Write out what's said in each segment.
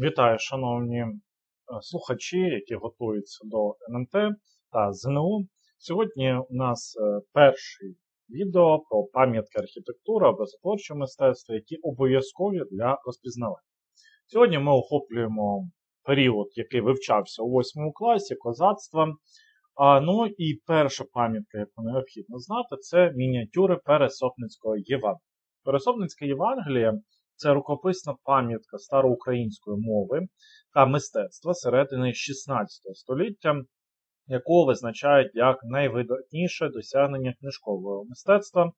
Вітаю, шановні е, слухачі, які готуються до НМТ та ЗНО. Сьогодні у нас е, перше відео про пам'ятки архітектури, образотворчого мистецтва, які обов'язкові для розпізнавання. Сьогодні ми охоплюємо період, який вивчався у 8 класі, козацтва. Ну і перша пам'ятка, яку необхідно знати, це мініатюри Пересопницького Євангелія. Пересопницьке Євангеліє це рукописна пам'ятка староукраїнської мови та мистецтва середини 16 століття, якого визначають як найвидатніше досягнення книжкового мистецтва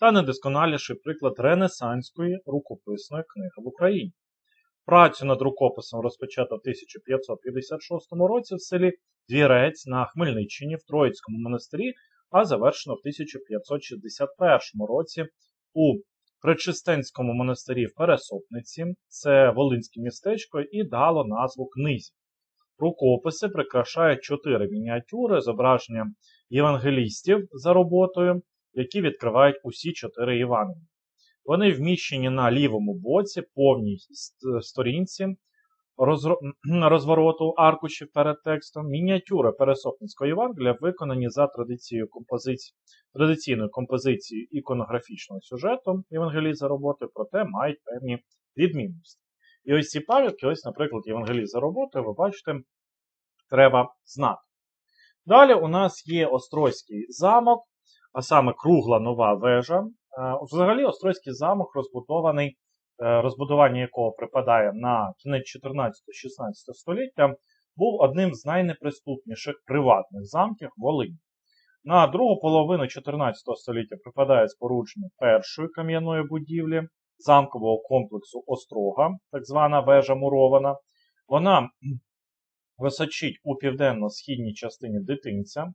та найдосконаліший приклад ренесанської рукописної книги в Україні. Працю над рукописом розпочато в 1556 році в селі Двірець на Хмельниччині в Троїцькому монастирі, а завершено в 1561 році у Пречистенському монастирі в Пересопниці, це Волинське містечко, і дало назву книзі. Рукописи прикрашають чотири мініатюри зображення євангелістів за роботою, які відкривають усі чотири Євангелії. Вони вміщені на лівому боці, повній сторінці розвороту аркушів перед текстом. Мініатюри Пересопницького Євангелія виконані за традицією композиції, традиційною композицією іконографічного сюжету Євангелії роботи, проте мають певні відмінності. І ось ці пам'ятки, ось, наприклад, Євангелії за роботою, ви бачите, треба знати. Далі у нас є Острозький замок, а саме кругла нова вежа. Е, взагалі, Острозький замок розбудований розбудування якого припадає на кінець 14-16 століття, був одним з найнеприступніших приватних замків Волині. На другу половину 14 століття припадає спорудження першої кам'яної будівлі замкового комплексу Острога, так звана вежа мурована. Вона височить у південно-східній частині дитинця.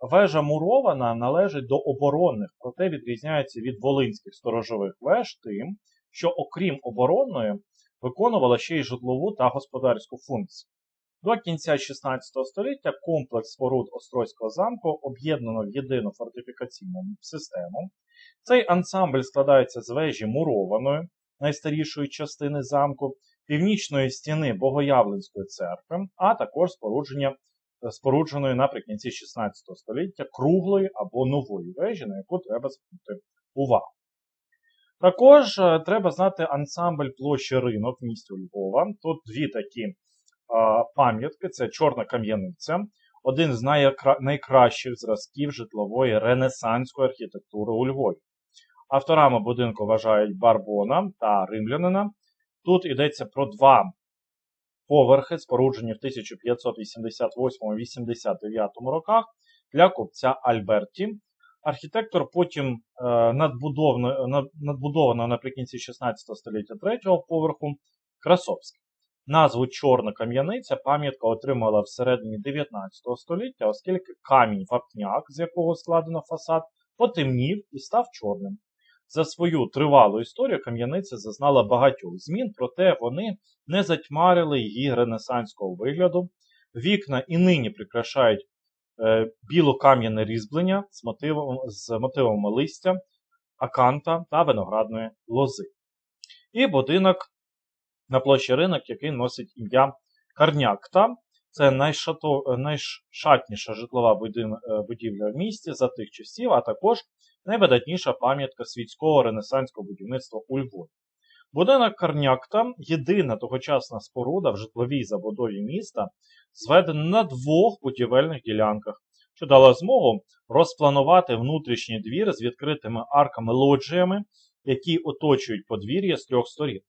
Вежа мурована належить до оборонних, проте відрізняється від волинських сторожових веж тим, що, окрім оборонної, виконувала ще й житлову та господарську функцію. До кінця 16 століття комплекс споруд Острозького замку об'єднано в єдину фортифікаційну систему. Цей ансамбль складається з вежі мурованої, найстарішої частини замку, північної стіни Богоявленської церкви, а також спорудження, спорудженої наприкінці 16 століття круглої або нової вежі, на яку треба звернути увагу. Також е, треба знати ансамбль площі ринок в місті Львова. Тут дві такі пам'ятки: це Чорна Кам'яниця, один з найкра... найкращих зразків житлової ренесанської архітектури у Львові. Авторами будинку вважають Барбона та Римлянина. Тут йдеться про два поверхи, споруджені в 1588-89 роках для купця Альберті. Архітектор потім е, надбудовано, наприкінці 16 століття третього поверху Красовський. Назву Чорна кам'яниця пам'ятка отримала всередині 19 століття, оскільки камінь вапняк, з якого складено фасад, потемнів і став чорним. За свою тривалу історію кам'яниця зазнала багатьох змін, проте вони не затьмарили її ренесанського вигляду. Вікна і нині прикрашають білокам'яне різьблення з мотивом, з мотивами листя, аканта та виноградної лози. І будинок на площі ринок, який носить ім'я Карнякта. Це найшато, найшатніша житлова е, будівля в місті за тих часів, а також найвидатніша пам'ятка світського ренесанського будівництва у Львові. Будинок Карнякта єдина тогочасна споруда в житловій забудові міста, зведена на двох будівельних ділянках, що дала змогу розпланувати внутрішній двір з відкритими арками-лоджіями, які оточують подвір'я з трьох сторін.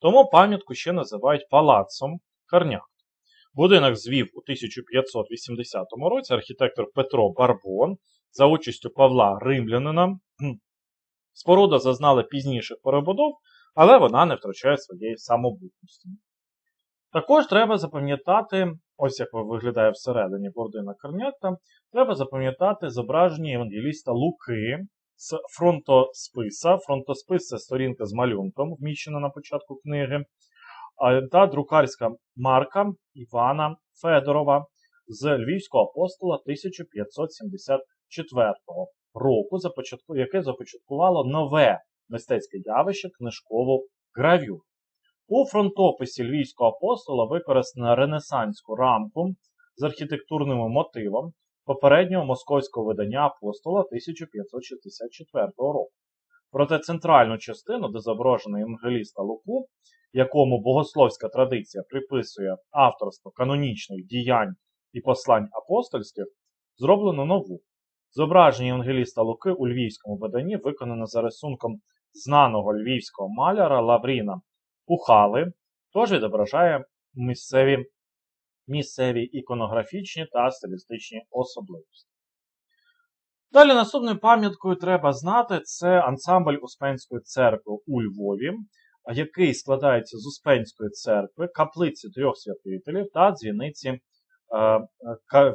Тому пам'ятку ще називають палацом Карнякта. Будинок звів у 1580 році архітектор Петро Барбон за участю Павла Римлянина. Споруда зазнала пізніших перебудов, але вона не втрачає своєї самобутності. Також треба запам'ятати, ось як виглядає всередині бордина Корнятта, треба запам'ятати зображення Євангеліста Луки з фронтосписа. Фронтоспис це сторінка з малюнком, вміщена на початку книги, та друкарська марка Івана Федорова з Львівського апостола 1574 року, яке започаткувало нове мистецьке явище книжкову гравюру. У фронтописі Львівського апостола використана ренесанську рамку з архітектурним мотивом попереднього московського видання апостола 1564 року. Проте центральну частину, де зображений Євангеліста Луку, якому богословська традиція приписує авторство канонічних діянь і послань апостольських, зроблено нову. Зображення Євангеліста Луки у львівському виданні виконано за рисунком знаного львівського маляра Лавріна Пухали, тож відображає місцеві, місцеві іконографічні та стилістичні особливості. Далі наступною пам'яткою треба знати це ансамбль Успенської церкви у Львові, який складається з Успенської церкви, каплиці трьох святителів та дзвіниці е,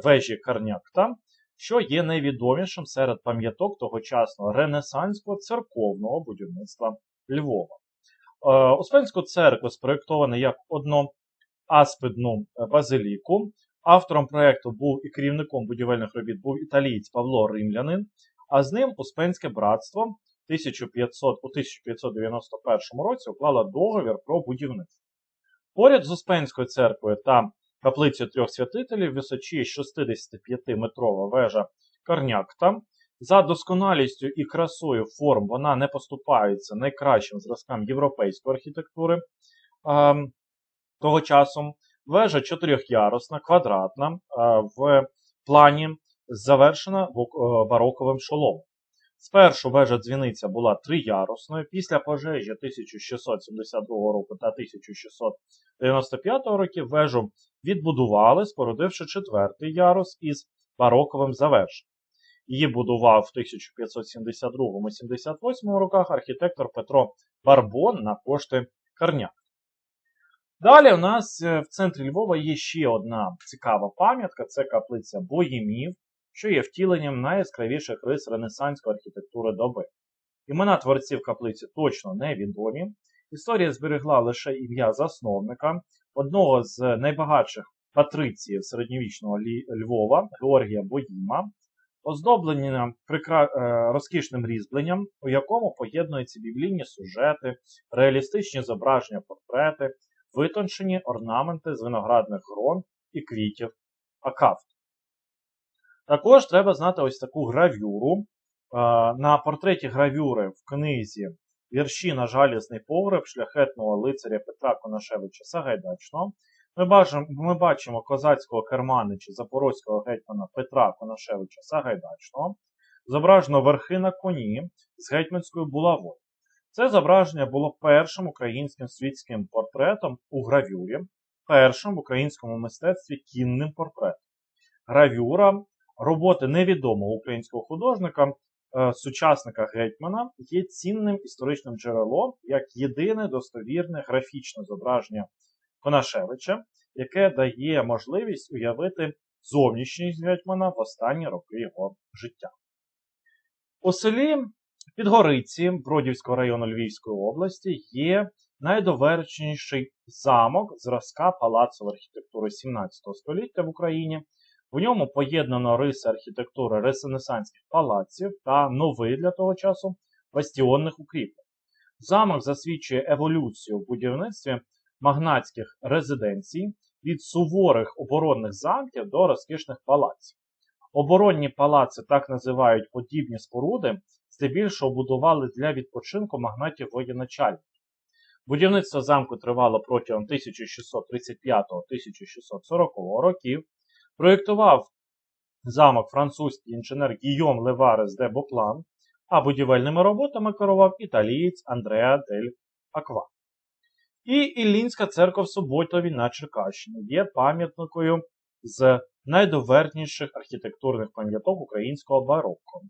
вежі Карнякта, що є найвідомішим серед пам'яток тогочасного ренесанського церковного будівництва Львова. Е, Успенську церкву спроєктована як одноаспидну е, базиліку. Автором проєкту був і керівником будівельних робіт був італієць Павло Римлянин, а з ним Успенське братство 1500, у 1591 році уклало договір про будівництво. Поряд з Успенською церквою та каплицею трьох святителів височіє 65-метрова вежа Карнякта. За досконалістю і красою форм вона не поступається найкращим зразкам європейської архітектури е, того часу. Вежа чотирьохярусна, квадратна, е, в плані завершена е, бароковим шоломом. Спершу вежа дзвіниця була триярусною, після пожежі 1672 року та 1695 років вежу відбудували, спорудивши четвертий ярус із бароковим завершенням. Її будував в 1572-78 роках архітектор Петро Барбон на кошти Карняк. Далі у нас е, в центрі Львова є ще одна цікава пам'ятка це каплиця Боїмів, що є втіленням найяскравіших рис ренесанської архітектури доби. Імена творців каплиці точно невідомі. Історія зберегла лише ім'я засновника, одного з найбагатших патриціїв середньовічного Львова Георгія Боїма, оздоблення прикра... е, розкішним різьбленням, у якому поєднуються біблійні сюжети, реалістичні зображення портрети, витончені орнаменти з виноградних грон і квітів акафт. Також треба знати ось таку гравюру. На портреті гравюри в книзі вірші на жалісний погреб шляхетного лицаря Петра Конашевича Сагайдачного. Ми бачимо, ми бачимо козацького керманича Запорозького гетьмана Петра Конашевича Сагайдачного. Зображено верхи на коні з гетьманською булавою. Це зображення було першим українським світським портретом у гравюрі, першим в українському мистецтві кінним портретом. Гравюра роботи невідомого українського художника, е, сучасника гетьмана, є цінним історичним джерелом як єдине достовірне графічне зображення Конашевича, яке дає можливість уявити зовнішність гетьмана в останні роки його життя. У селі Підгориці Бродівського району Львівської області є найдовершеніший замок зразка палацової архітектури 17 століття в Україні. В ньому поєднано риси архітектури ресенесанських палаців та новий для того часу бастіонних укріплень. Замок засвідчує еволюцію в будівництві магнатських резиденцій від суворих оборонних замків до розкішних палаців. Оборонні палаци, так називають подібні споруди, здебільшого будували для відпочинку магнатів воєначальників. Будівництво замку тривало протягом 1635-1640 років. Проєктував замок французький інженер Гійом Леварес де Боплан, а будівельними роботами керував італієць Андреа дель Аква. І Іллінська церква в Суботові на Черкащині є пам'ятникою з найдоверніших архітектурних пам'яток українського барокко.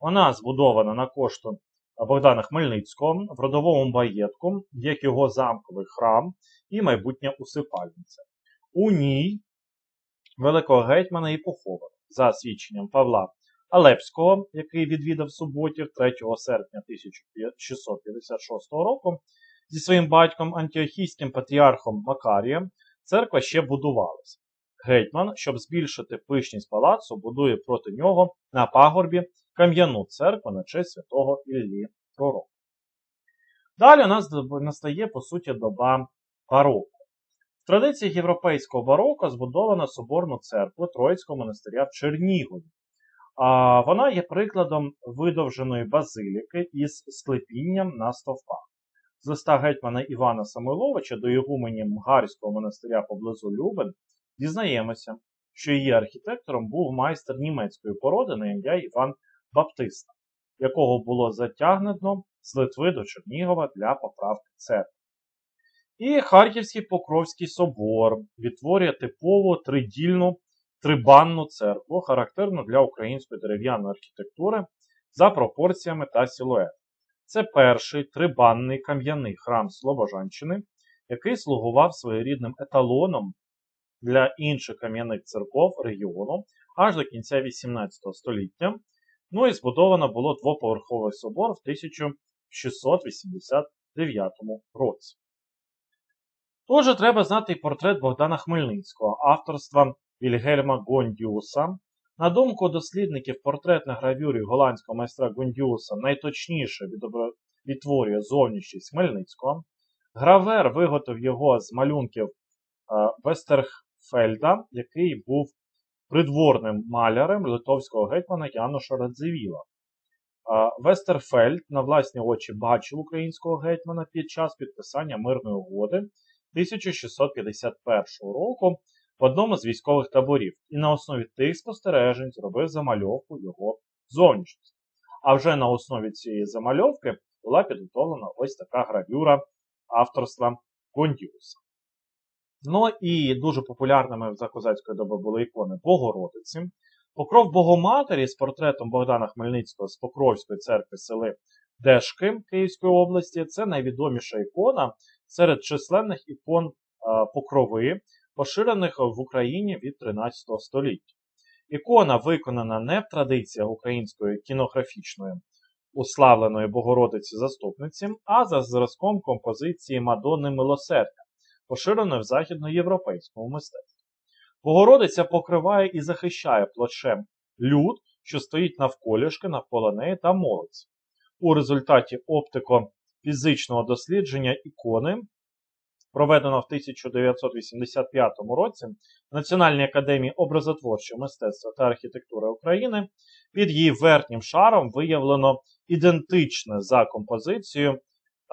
Вона збудована на кошту Богдана Хмельницького в родовому маєтку, як його замковий храм і майбутня усипальниця. У ній великого гетьмана і поховано за свідченням Павла Алепського, який відвідав суботів 3 серпня 1656 року зі своїм батьком антіохійським патріархом Макарієм, церква ще будувалася. Гетьман, щоб збільшити пишність палацу, будує проти нього на пагорбі кам'яну церкву на честь святого Іллі Пророка. Далі у нас настає, по суті, доба бароко. Традиціях європейського бароко збудовано соборну церкву Троїцького монастиря в Чернігові. А вона є прикладом видовженої базиліки із склепінням на стовпах. З листа гетьмана Івана Самойловича до ігумені Мгарського монастиря поблизу Любен дізнаємося, що її архітектором був майстер німецької породи на ім'я Іван Баптиста, якого було затягнено з Литви до Чернігова для поправки церкви. І Харківський Покровський собор відтворює типову тридільну трибанну церкву, характерну для української дерев'яної архітектури за пропорціями та силуетом. Це перший трибанний кам'яний храм Слобожанщини, який слугував своєрідним еталоном для інших кам'яних церков регіону аж до кінця 18 століття. Ну і збудовано було двоповерховий собор в 1689 році. Тож треба знати і портрет Богдана Хмельницького, авторства Вільгельма Гондіуса. На думку дослідників, портрет на гравюрі голландського майстра Гондіуса найточніше відтворює зовнішність Хмельницького. Гравер виготовив його з малюнків Вестерфельда, який був придворним малярем литовського гетьмана Януша Радзивіла. Вестерфельд на власні очі бачив українського гетьмана під час підписання мирної угоди 1651 року в одному з військових таборів і на основі тих спостережень зробив замальовку його зовнішності. А вже на основі цієї замальовки була підготовлена ось така гравюра авторства Гондіуса. Ну і дуже популярними за козацької доби були ікони Богородиці. Покров Богоматері з портретом Богдана Хмельницького з Покровської церкви сели Дешки Київської області це найвідоміша ікона серед численних ікон Покрови, поширених в Україні від 13 століття. Ікона виконана не в традиціях української кінографічної уславленої Богородиці Заступниці, а за зразком композиції Мадонни Милосердя, поширеної в західноєвропейському мистецтві. Богородиця покриває і захищає плачем люд, що стоїть навколішки навколо неї та молиться. У результаті оптико-фізичного дослідження ікони проведено в 1985 році в Національній академії образотворчого мистецтва та архітектури України під її верхнім шаром виявлено ідентичне за композицією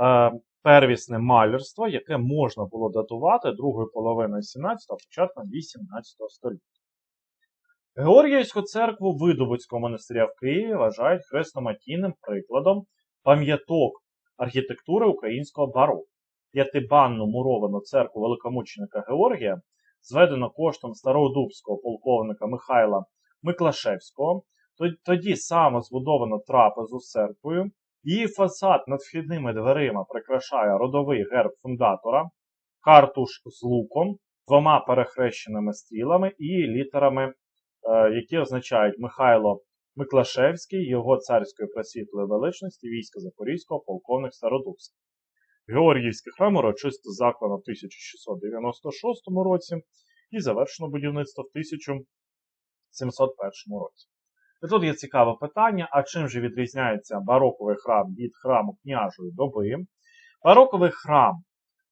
е, первісне малярство, яке можна було датувати другою половиною 17 початком 18 століття. Георгіївську церкву Видобуцького монастиря в Києві вважають хрестоматійним прикладом пам'яток архітектури українського бароко п'ятибанну муровану церкву великомученика Георгія, зведено коштом стародубського полковника Михайла Миклашевського, тоді саме збудовано трапезу з церквою, її фасад над вхідними дверима прикрашає родовий герб фундатора, картуш з луком, двома перехрещеними стрілами і літерами, е, які означають Михайло Миклашевський, його царської просвітлої величності війська Запорізького, полковник Стародубський. Георгіївський храм урочисто заклано в 1696 році і завершено будівництво в 1701 році. І тут є цікаве питання: а чим же відрізняється бароковий храм від храму княжої доби? Бароковий храм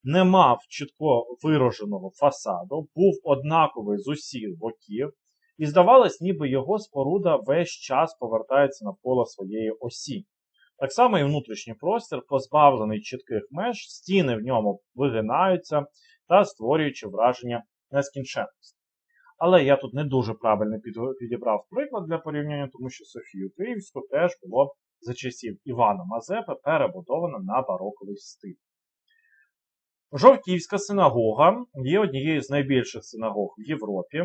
не мав чітко вираженого фасаду, був однаковий з усіх боків, і здавалось, ніби його споруда весь час повертається навколо своєї осі. Так само і внутрішній простір, позбавлений чітких меж, стіни в ньому вигинаються та створюючи враження нескінченності. Але я тут не дуже правильно підібрав приклад для порівняння, тому що Софію Київську теж було за часів Івана Мазепи перебудовано на бароковий стиль. Жовківська синагога є однією з найбільших синагог в Європі.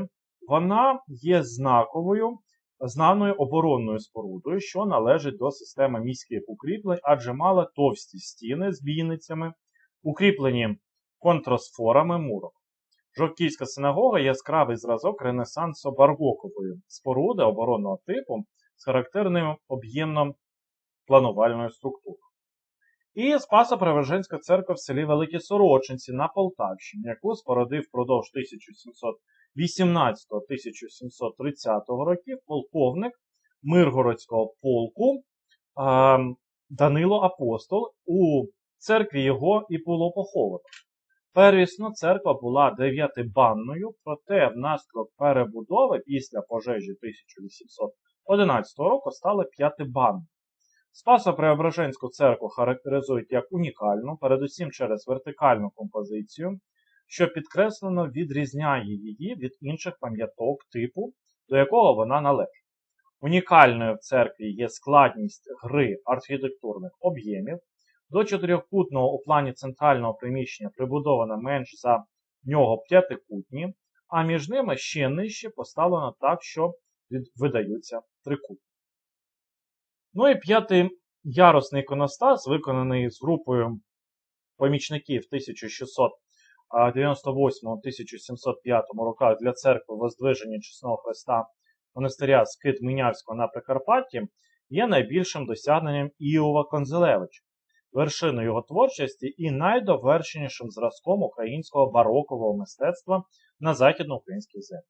Вона є знаковою знаною оборонною спорудою, що належить до системи міських укріплень, адже мала товсті стіни з бійницями, укріплені контрасфорами мурок. Жовківська синагога яскравий зразок ренесансо баргокової споруди оборонного типу з характерним об'ємно планувальною структурою. І Спаса Преверженська церква в селі Великі Сорочинці на Полтавщині, яку спородив впродовж 1718-1730 років полковник Миргородського полку Данило Апостол. У церкві його і було поховано. Первісно церква була дев'ятибанною, проте внаслідок перебудови після пожежі 1811 року стала п'ятибанною. Спасо-Преображенську церкву характеризують як унікальну, передусім через вертикальну композицію, що підкреслено відрізняє її від інших пам'яток типу, до якого вона належить. Унікальною в церкві є складність гри архітектурних об'ємів. До чотирьохкутного у плані центрального приміщення прибудовано менш за нього п'ятикутні, а між ними ще нижче поставлено так, що видаються трикутні. Ну і п'ятий ярусний іконостас, виконаний з групою помічників 1698-1705 роках для церкви Воздвиження Чесного Христа монастиря Скит Мінявського на Прикарпатті, є найбільшим досягненням Іова Конзелевича, вершиною його творчості і найдовершенішим зразком українського барокового мистецтва на західноукраїнських землях.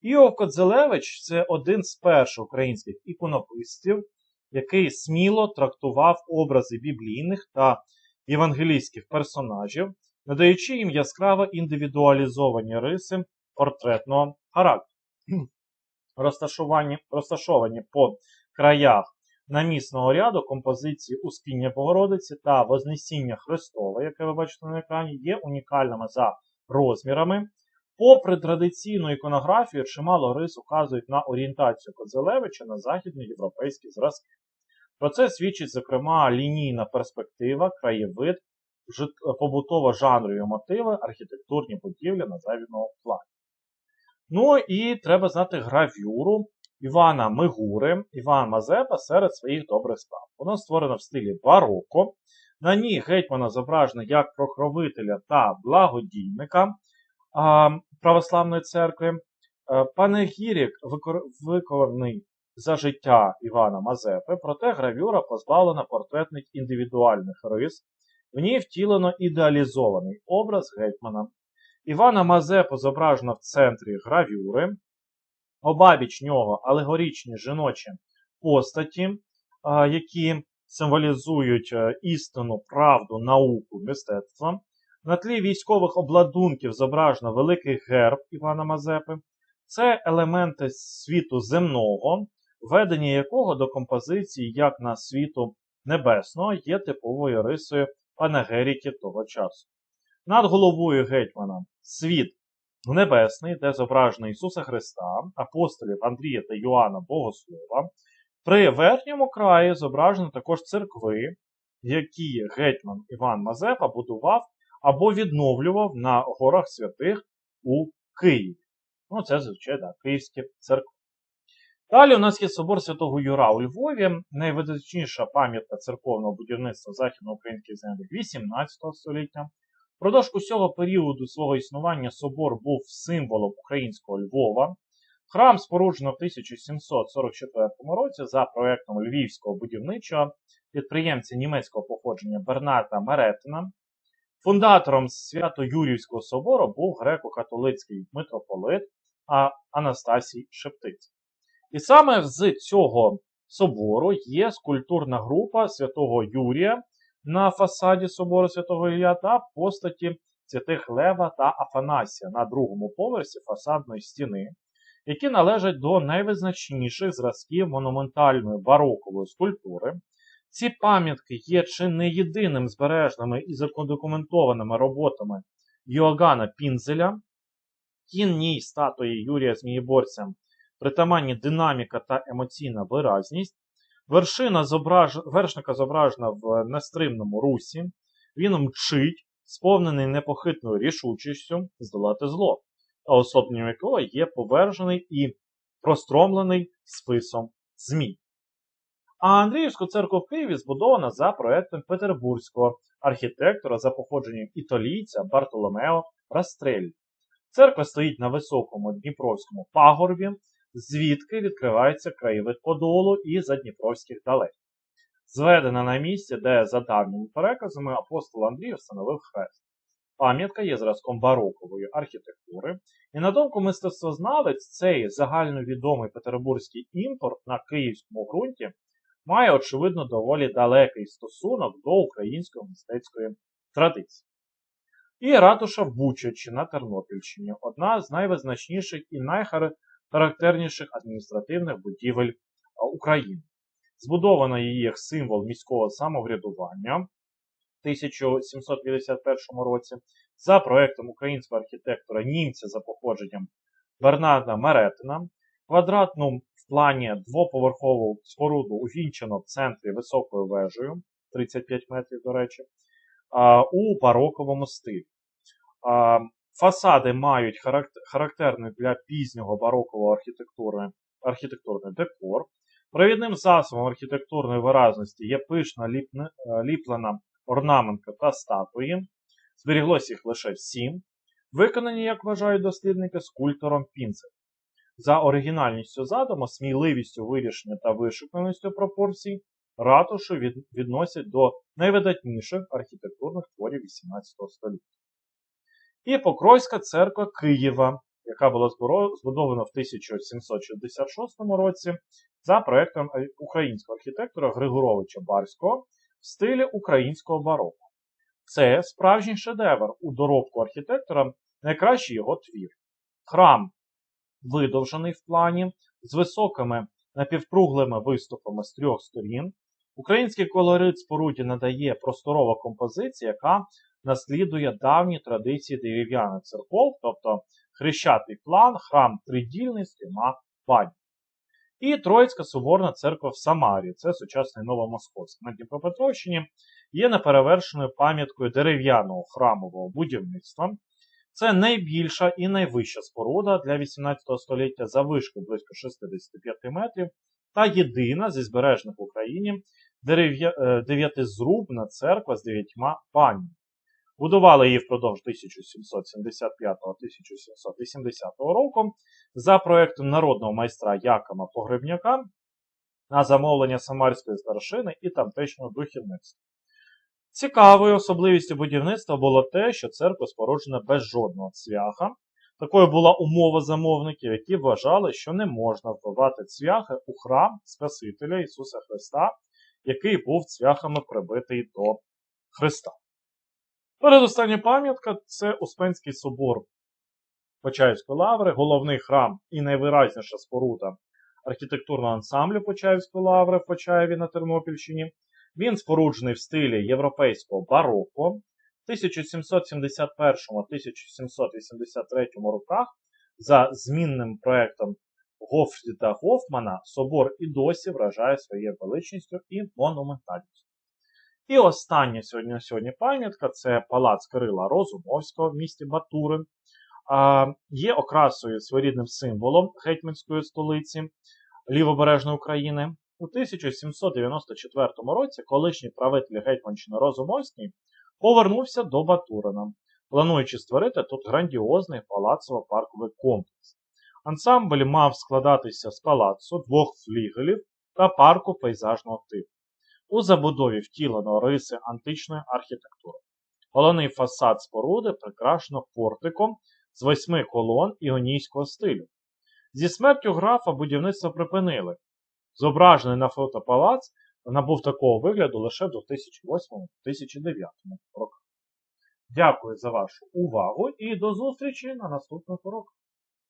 Іов Кодзелевич це один з перших українських іконописців, який сміло трактував образи біблійних та євангелійських персонажів, надаючи їм яскраво індивідуалізовані риси портретного характеру. Розташовані, розташовані по краях намісного ряду композиції Успіння Богородиці та Вознесіння Христове, яке ви бачите на екрані, є унікальними за розмірами. Попри традиційну іконографію, чимало рис указують на орієнтацію Кодзелевича на західноєвропейські зразки. Про це свідчить, зокрема, лінійна перспектива, краєвид, побутово-жанрові мотиви, архітектурні будівлі на західному плані. Ну і треба знати гравюру Івана Мигури, Іван Мазепа серед своїх добрих справ. Воно створено в стилі бароко. На ній гетьмана зображено як прокровителя та благодійника православної церкви. Панегірік виконаний за життя Івана Мазепи, проте гравюра позбавлена портретних індивідуальних рис. В ній втілено ідеалізований образ гетьмана. Івана Мазепу зображено в центрі гравюри. Обабіч нього алегорічні жіночі постаті, які символізують істину, правду, науку, мистецтво. На тлі військових обладунків зображено великий герб Івана Мазепи. Це елементи світу земного, введення якого до композиції, як на світу небесного, є типовою рисою панегеріки того часу. Над головою гетьмана світ небесний, де зображено Ісуса Христа, апостолів Андрія та Йоанна Богослова. При верхньому краї зображено також церкви, які гетьман Іван Мазепа будував або відновлював на горах святих у Києві. Ну, це, звичайно, Київські церкви. Далі у нас є собор Святого Юра у Львові, найвизначніша пам'ятка церковного будівництва західноукраїнських землях 18 століття. Продовж усього періоду свого існування собор був символом українського Львова. Храм споруджено в 1744 році за проектом львівського будівничого підприємця німецького походження Бернарда Меретина. Фундатором Свято-Юрівського собору був греко-католицький митрополит Анастасій Шептицький. І саме з цього собору є скульптурна група святого Юрія на фасаді собору святого Ілля та постаті святих Лева та Афанасія на другому поверсі фасадної стіни, які належать до найвизначніших зразків монументальної барокової скульптури. Ці пам'ятки є чи не єдиним збережними і задокументованими роботами Йоганна Пінзеля, кінній статуї Юрія Змієборця, притаманні динаміка та емоційна виразність, Вершина зображ... вершника зображена в нестримному русі, він мчить, сповнений непохитною рішучістю здолати зло, а особленням якого є повержений і простромлений списом змій. А Андріївську церкву в Києві збудована за проектом петербурзького архітектора за походженням італійця Бартоломео Растрелі. Церква стоїть на високому Дніпровському пагорбі, звідки відкривається краєвид Подолу і Задніпровських далей. Зведена на місці, де, за давніми переказами, апостол Андрій встановив хрест. Пам'ятка є зразком барокової архітектури, і на думку мистецтвознавець, цей загальновідомий петербурзький імпорт на київському ґрунті має, очевидно, доволі далекий стосунок до української мистецької традиції. І ратуша Бучачі на Тернопільщині одна з найвизначніших і найхарактерніших адміністративних будівель України. Збудована її як символ міського самоврядування в 1751 році за проектом українського архітектора німця за походженням Бернарда Меретина. Квадратну в плані двоповерхову споруду увінчено в центрі високою вежею 35 метрів, до речі, у бароковому стилі. Фасади мають характерний для пізнього барокового архітектурний декор. Провідним засобом архітектурної виразності є пишна ліплена орнаментка та статуї. Зберіглося їх лише сім. Виконані, як вважають дослідники, скульптором Пінцет. За оригінальністю задуму, сміливістю вирішення та вишуканістю пропорцій, ратушу відносять до найвидатніших архітектурних творів XVIII століття. І Покровська церква Києва, яка була збудована в 1766 році за проєктом українського архітектора Григоровича Барського в стилі українського бароко. Це справжній шедевр у доробку архітектора, найкращий його твір. Храм видовжений в плані, з високими напівкруглими виступами з трьох сторін. Український колорит споруді надає просторова композиція, яка наслідує давні традиції дерев'яних церков, тобто хрещатий план, храм тридільний з трьома банями. І Троїцька Соборна церква в Самарі, це сучасний Новомосковськ на Дніпропетровщині, є неперевершеною пам'яткою дерев'яного храмового будівництва. Це найбільша і найвища споруда для 18 століття за вишки близько 65 метрів, та єдина зі збережних в Україні е, дев'ятизрубна церква з дев'ятьма панями. Будували її впродовж 1775-1780 року за проєктом народного майстра Якома Погребняка на замовлення Самарської старшини і тамтешнього духівництва. Цікавою особливістю будівництва було те, що церква споруджена без жодного цвяха. Такою була умова замовників, які вважали, що не можна вбивати цвяхи у храм Спасителя Ісуса Христа, який був цвяхами прибитий до Христа. Передостання пам'ятка це Успенський собор Почаївської лаври, головний храм і найвиразніша споруда архітектурного ансамблю Почаївської лаври в Почаєві на Тернопільщині. Він споруджений в стилі європейського бароко. В 1771-1783 роках за змінним проєктом Гофріда Гофмана собор і досі вражає своєю величністю і монументальністю. І остання сьогодні сьогодні пам'ятка це палац Кирила Розумовського в місті Батурин. Є окрасою своєрідним символом гетьманської столиці Лівобережної України. У 1794 році колишній правитель Гетьманщини Розумовський повернувся до Батурина, плануючи створити тут грандіозний палацово-парковий комплекс. Ансамбль мав складатися з палацу, двох флігелів та парку пейзажного типу. У забудові втілено риси античної архітектури. Головний фасад споруди прикрашено портиком з восьми колон іонійського стилю. Зі смертю графа будівництво припинили. Зображений на фото палац набув такого вигляду лише в 2008-2009 роках. Дякую за вашу увагу і до зустрічі на наступних уроках.